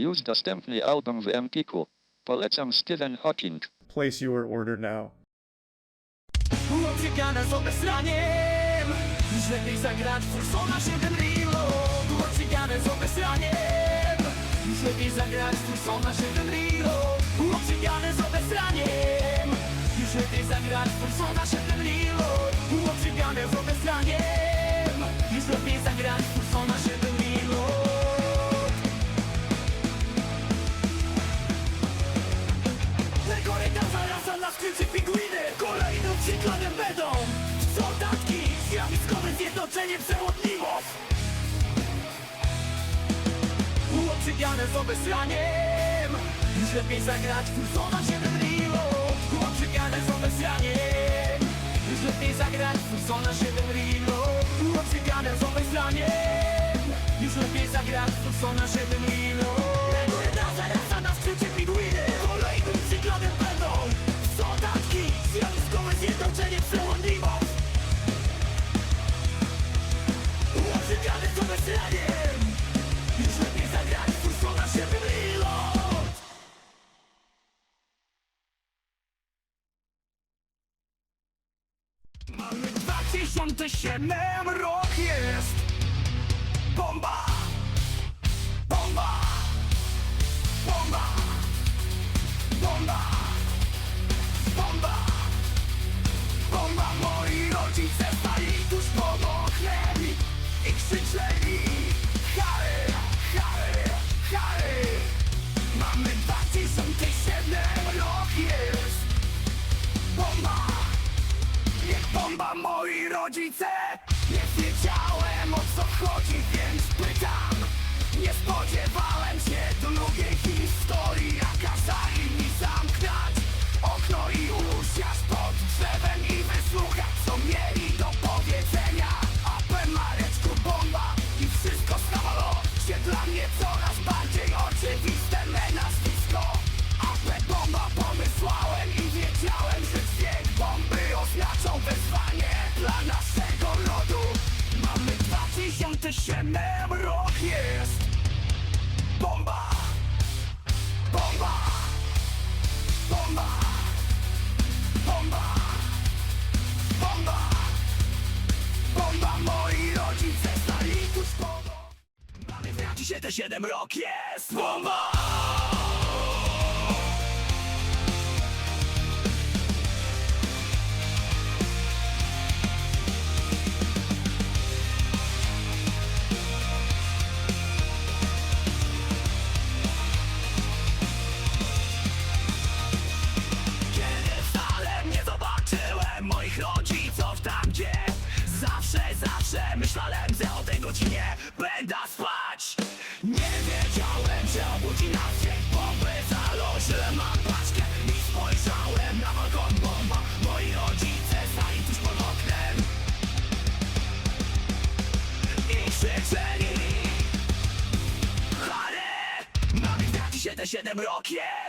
Już dostępny album w Empiku. Polecam Stephen Hawking. Place your order now. Z lepiej zagrać Fursona reload z lepiej zagrać Fursona reload z lepiej zagrać Fursona reload z lepiej zagrać Fursona czy pingwiny Kolejnym przyklanem będą Soldatki Zjawiskowe zjednoczenie przełodliwość Uoczywiane z obesraniem Już lepiej zagrać Fursona 7 Reload Uoczywiane z obesraniem Już lepiej zagrać Fursona 7 Reload Uoczywiane z obesraniem Już lepiej zagrać Fursona 7 Reload ще не мру. rodzice! siedem rok jest bomba! Jednym rokiem!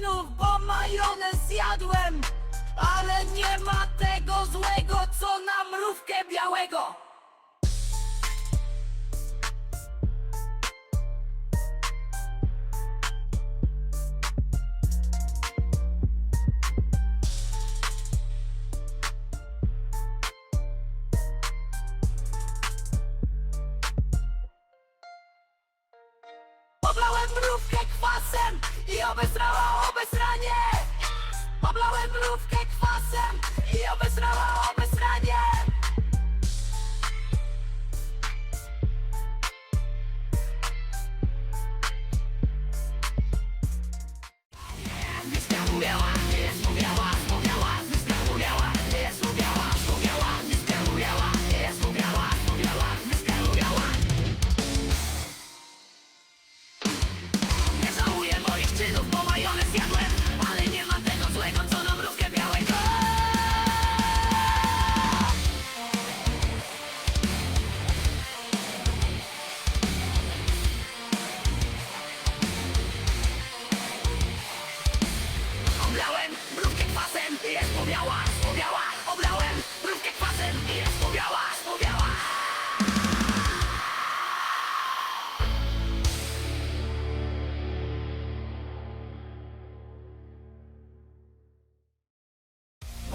winów, bo majonez zjadłem Ale nie ma tego złego, co na mrówkę białego.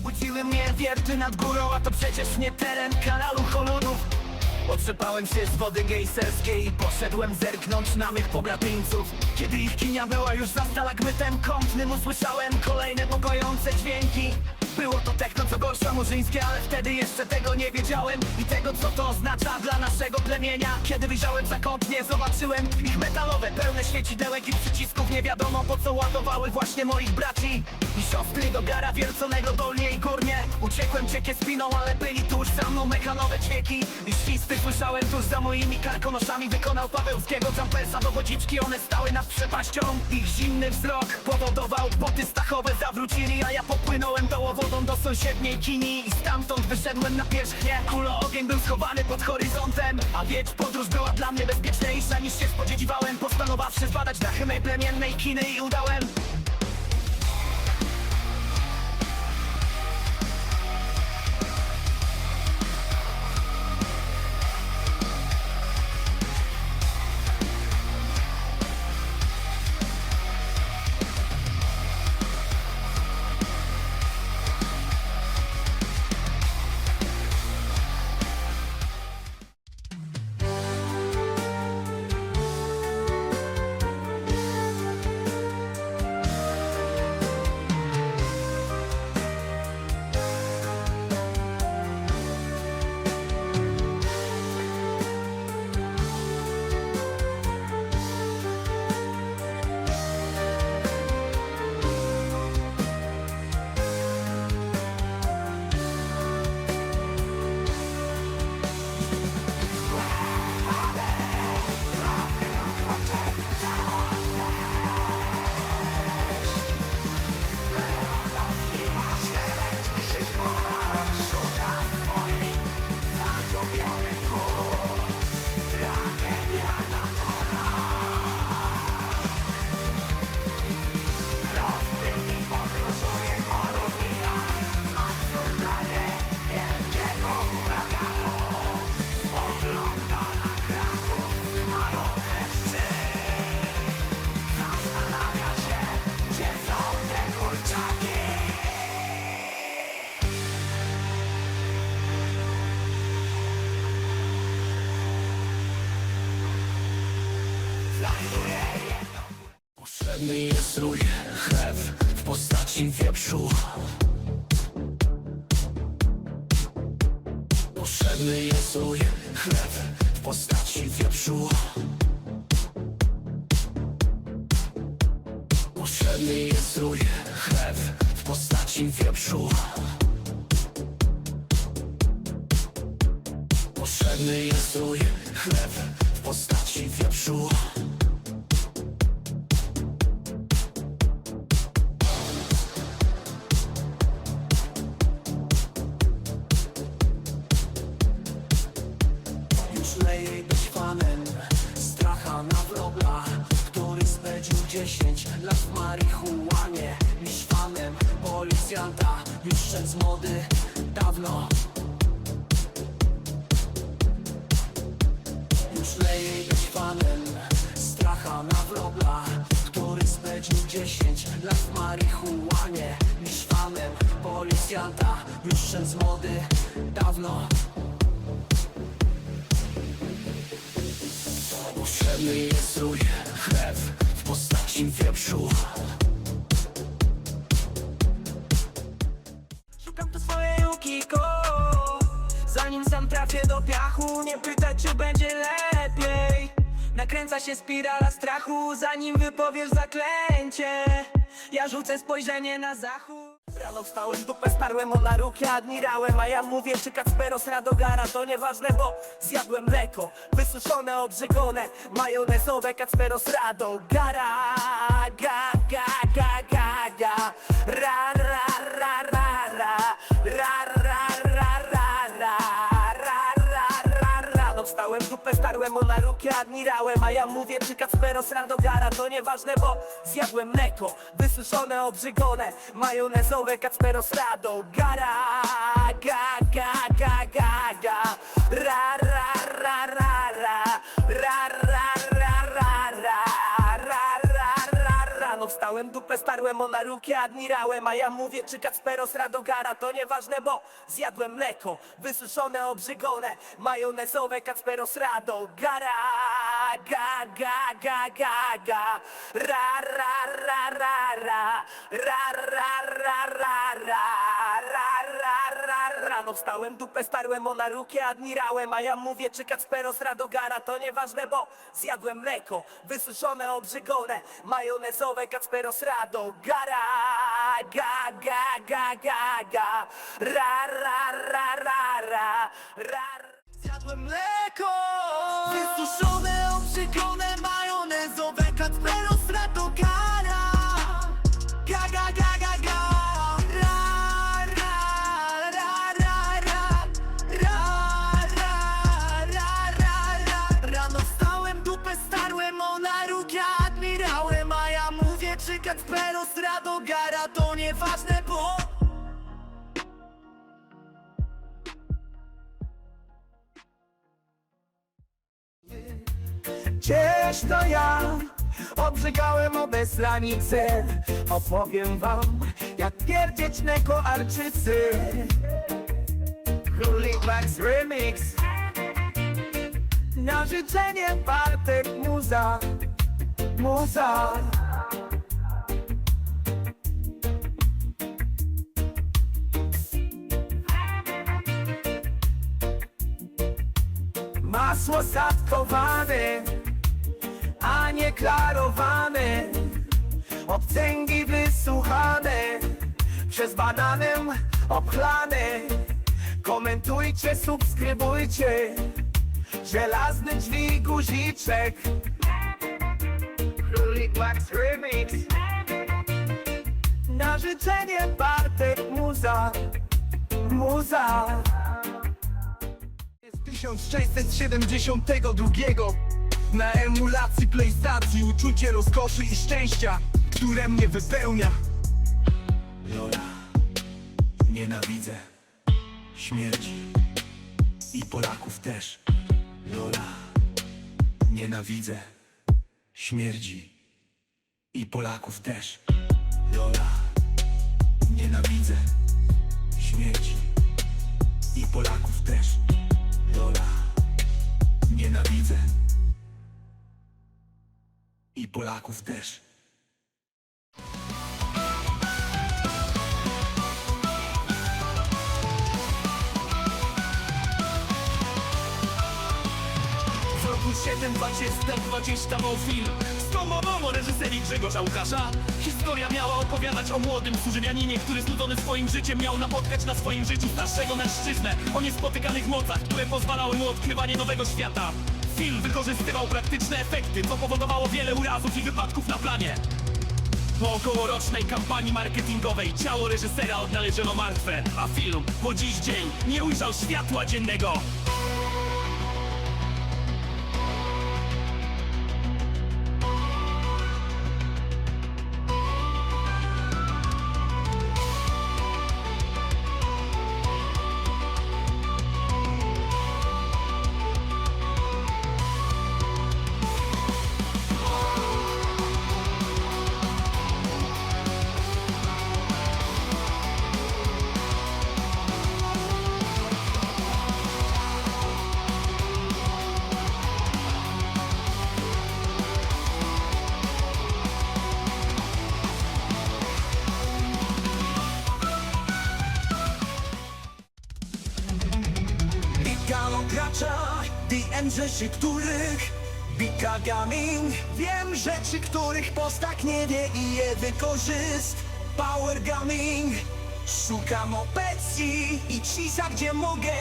Obudziły mnie wierty nad górą, a to przecież nie teren kanalu Holudów Otrzepałem się z wody gejserskiej i poszedłem zerknąć na mych pobratymców Kiedy ich kinia była już za stalagmytem kątnym Usłyszałem kolejne pokojące dźwięki Było to techno co gorsza murzyńskie, ale wtedy jeszcze tego nie wiedziałem. I tego co to oznacza dla naszego plemienia. Kiedy wyjrzałem zakątnie zobaczyłem ich metalowe Pełne świecidełek i przycisków. Nie wiadomo po co ładowały właśnie moich braci. I siostry do gara wierconego dolnie i górnie. Uciekłem ciekie spiną, ale byli tuż za mną mechanowe dźwięki. I świsty słyszałem tuż za moimi karkonoszami. Wykonał Pawełskiego jumpersa do wodziczki One stały nad przepaścią. Ich zimny wzrok powodował Boty stachowe. Zawrócili, a ja popłynąłem dołowodą do sąsiedniej kini I stamtąd wyszedłem na pierzchnię. Kuloogień był schowany pod horyzontem A wieć podróż była dla mnie bezpieczniejsza niż się spodziewiałem Postanowawszy zbadać dachy mej plemiennej kiny i udałem postaci Już leje być fanem. Stracha na wroga Który spędził 10 lat w marihuanie. Niż fanem policjanta Już szedł z mody dawno. Już leje być fanem. Stracha na wroga Który spędził 10 lat w marihuanie. Niż fanem policjanta Już szedł z mody dawno Potrzebny jest rój chleb w postaci wieprzu. Szukam tu swojej Yukiko Zanim sam trafię do piachu Nie pytać czy będzie lepiej. Nakręca się spirala strachu Zanim wypowiesz zaklęcie. Ja rzucę spojrzenie na zachód Rano wstałem, dupę starłem o narukie admirałem A ja mówię, czy Kacperos Radogara To nieważne, bo zjadłem mleko. Wysuszone, odżegone, majonezowe Kacperos Radogara Ga, ga, ga, ga, ga dupę starłem stałem Monarukie admirałem A ja mówię czy Kacperos Radogara To nieważne, bo zjadłem mleko. Wysuszone, obrzygone Majonezowe Kacperos Radogara Ga, ga, ga, ga, ga. Ra, ra, ra, ra Ra, ra, ra, wstałem, dupę starłem, Monarukie admirałem A ja mówię, czy Kacperos Radogara To nieważne, bo zjadłem mleko Wysuszone, obrzygone Majonezowe Kacperos Radogara Ga, ga, ga, ga, ga ra, ra Ra, ra, ra, ra, ra Ra, ra, ra, Rano wstałem, dupę starłem, Monarukie admirałem A ja mówię, czy Kacperos Radogara To nieważne, bo zjadłem mleko Wysuszone, obrzygone Majonezowe Kacperos Radogara Ga, ga, ga, ga, ga Ra, ra, ra, ra, ra Ra, Zjadłem mleko. Wysuszone, obrzygone Majonezowe Kacperos to ja. Obrzygałem obesranice Opowiem wam Jak pierdzieć neko arczycy Królik Remix. Na życzenie Bartek Muza. Muza. Masło satkowane a nie klarowane Obcęgi wysłuchane Przez bananem obchlane Komentujcie, subskrybujcie Żelazny dźwig guziczek. Królik Wax Remix. Na życzenie Bartek Muza. Muza. Jest 1672 Na emulacji PlayStation Uczucie rozkoszy i szczęścia Które mnie wypełnia. Lola Nienawidzę Śmierci I Polaków też. Lola Nienawidzę Śmierdzi I Polaków też. Lola Nienawidzę Śmierci I Polaków też. Lola Nienawidzę I Polaków też. W roku 720 był film. Z Komową reżyserii Grzegorza Łukasza. Historia miała opowiadać o młodym służynianinie Który znudzony swoim życiem miał napotkać na swoim życiu starszego mężczyznę O niespotykanych mocach, które pozwalały mu odkrywanie nowego świata Film wykorzystywał praktyczne efekty Co powodowało wiele urazów i wypadków na planie po okołorocznej kampanii marketingowej ciało reżysera odnaleziono martwe, a film po dziś dzień nie ujrzał światła dziennego. Bika Gaming Wiem rzeczy, których postak nie wie i je wykorzyst. Power Gaming. Szukam opcji i cisa gdzie mogę.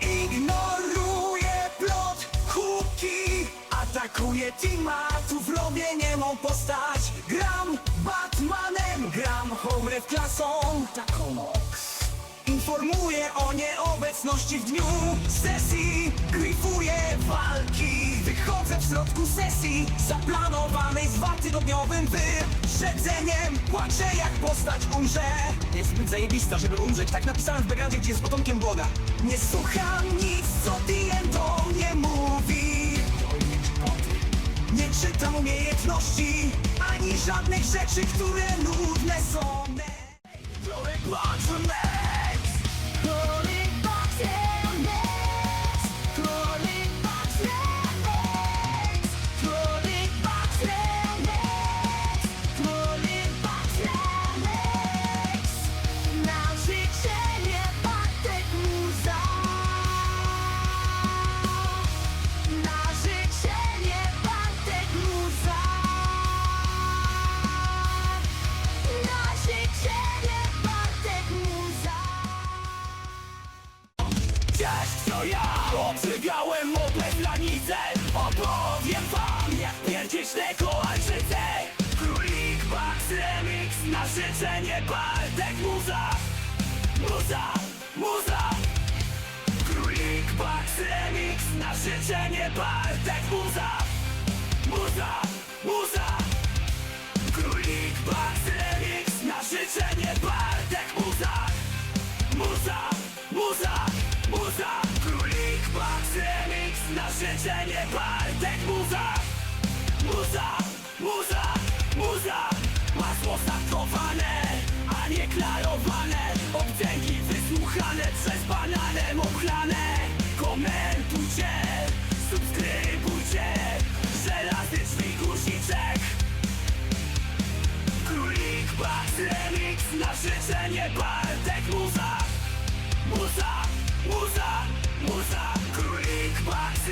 Ignoruję plot, huki. Atakuję teamatów, robię niemą postać. Gram Batmanem, gram Homerew klasą. Taką Informuje o nieobecności w dniu sesji. Gryfuje walki. Wychodzę w środku sesji Zaplanowanej z dwa tygodniowym wyprzedzeniem. Płaczę jak postać umrze. Jest zbyt zajebista, żeby umrzeć. Tak napisałem w backgroundzie, gdzie jest potomkiem Boga Nie słucham nic, co DM do mnie mówi. Nie czytam umiejętności Ani żadnych rzeczy, które nudne są. From next Opowiem wam jak pierdzieć Nekoalczycę Królik Bax Remix na życzenie Bartek Muza. Muza, muza. Królik Bax Remix na życzenie Bartek Muza. Muza, muza. Królik Bax Remix na życzenie Bartek Muza. Muza, muza, muza. Królik Bax Remix na życzenie Bartek Muza. Muza, muza, muza. Masło stankowane, a nie klarowane. Obcęgi wysłuchane przez bananem ochlane Komentujcie, subskrybujcie. Żelazny drzwi guziczek Królik Bax Remix. Na życzenie Bartek Muza. Muza, muza, muza. Królik Bax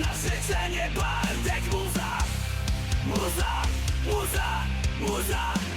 na życzenie Bartek Muza. Muza, muza, muza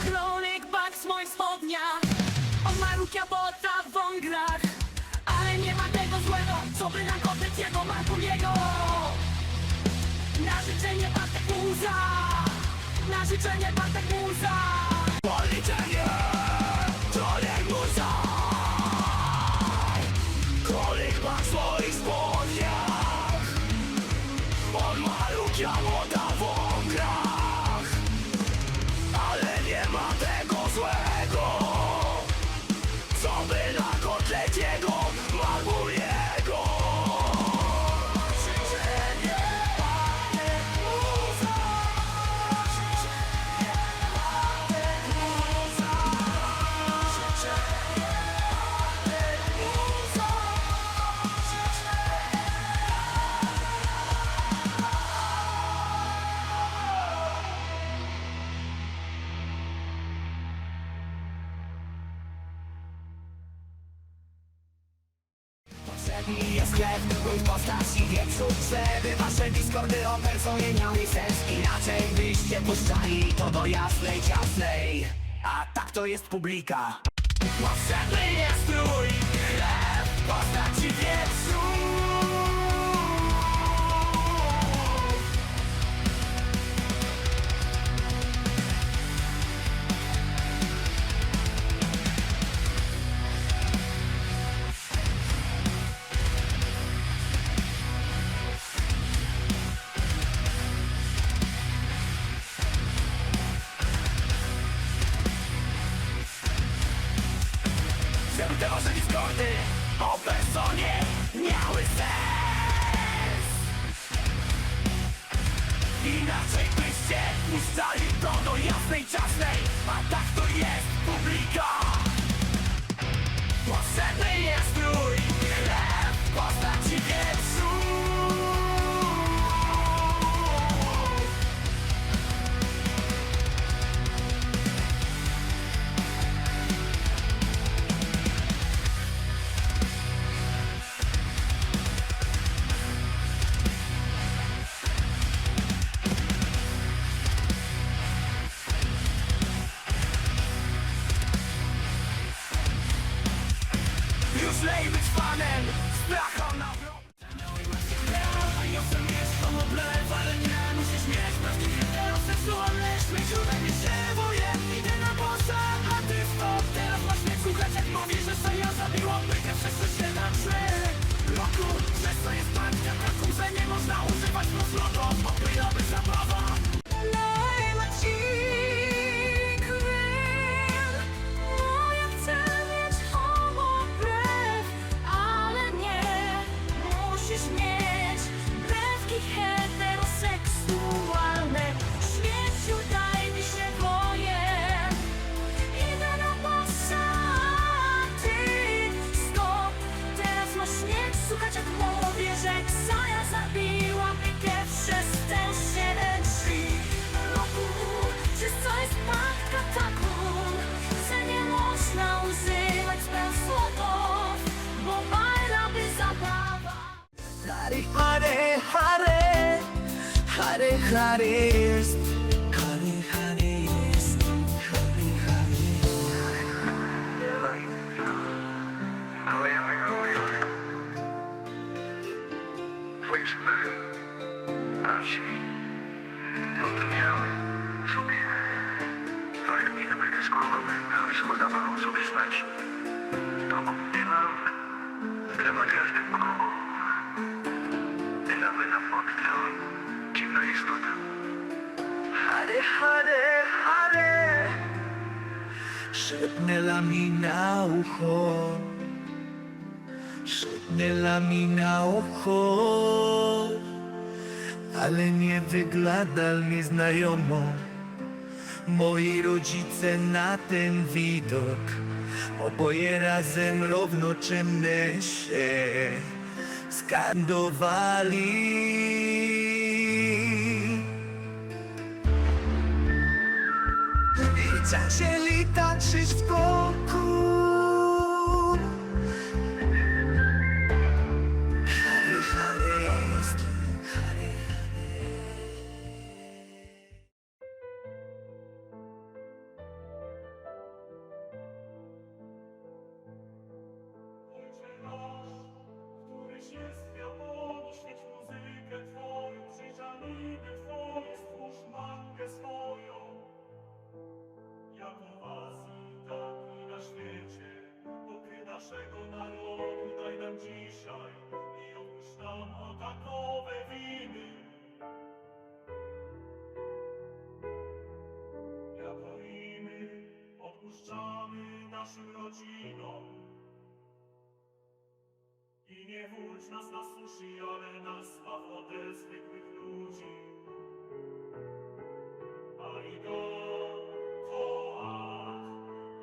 Królik Box w moich spodniach On ma rukia bota w wągrach. Ale nie ma tego złego Co by na kotlet jego Markuliego Na życzenie Bartek Muza Na życzenie Bartek Muza Policzenie nie muza ma lukia to jest publika. Potrzebny jest w postaci wszystko dawało sobie znać. To oddylam, dla każdym kogo. Dylamy na podco, dziwna istota. Hare, hare, hare, szepnęła mi na ucho. Szepnęła mi na ucho, ale nie wyglądał mi znajomo. Moi rodzice na ten widok Oboje razem równoczynne się skandowali. I czasie lita krzyż w boku Nie włóż nas na suszy, ale nas spaw ode zwykłych ludzi. Arigo, Toat,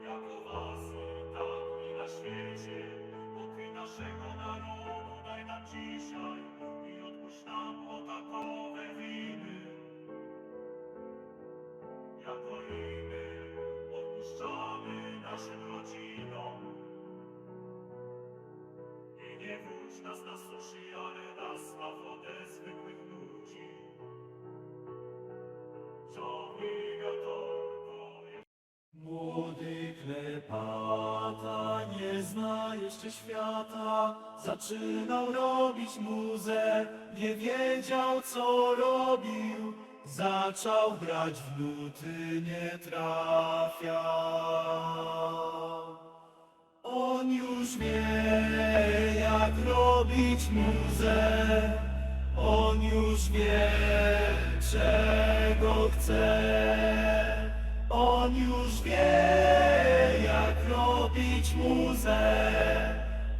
jako wasy, tak i na świecie, pokój naszego narodu daj nam dzisiaj i odpuść nam o takowe winy, jako i już nas na suszy, ale nas na wodę zwykłych ludzi. Żołnierz to Młody klepata nie zna jeszcze świata. Zaczynał robić muzę, nie wiedział co robił. Zaczął grać w nuty, nie trafiał On już wie jak robić muzę On już wie czego chce. On już wie jak robić muzę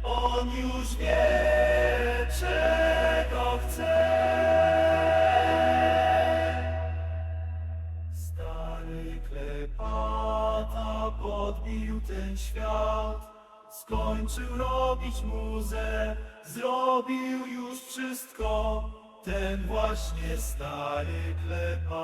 On już wie czego chce. Stary klepata podbił ten świat. Skończył robić muzę zrobił już wszystko ten właśnie stary klepar.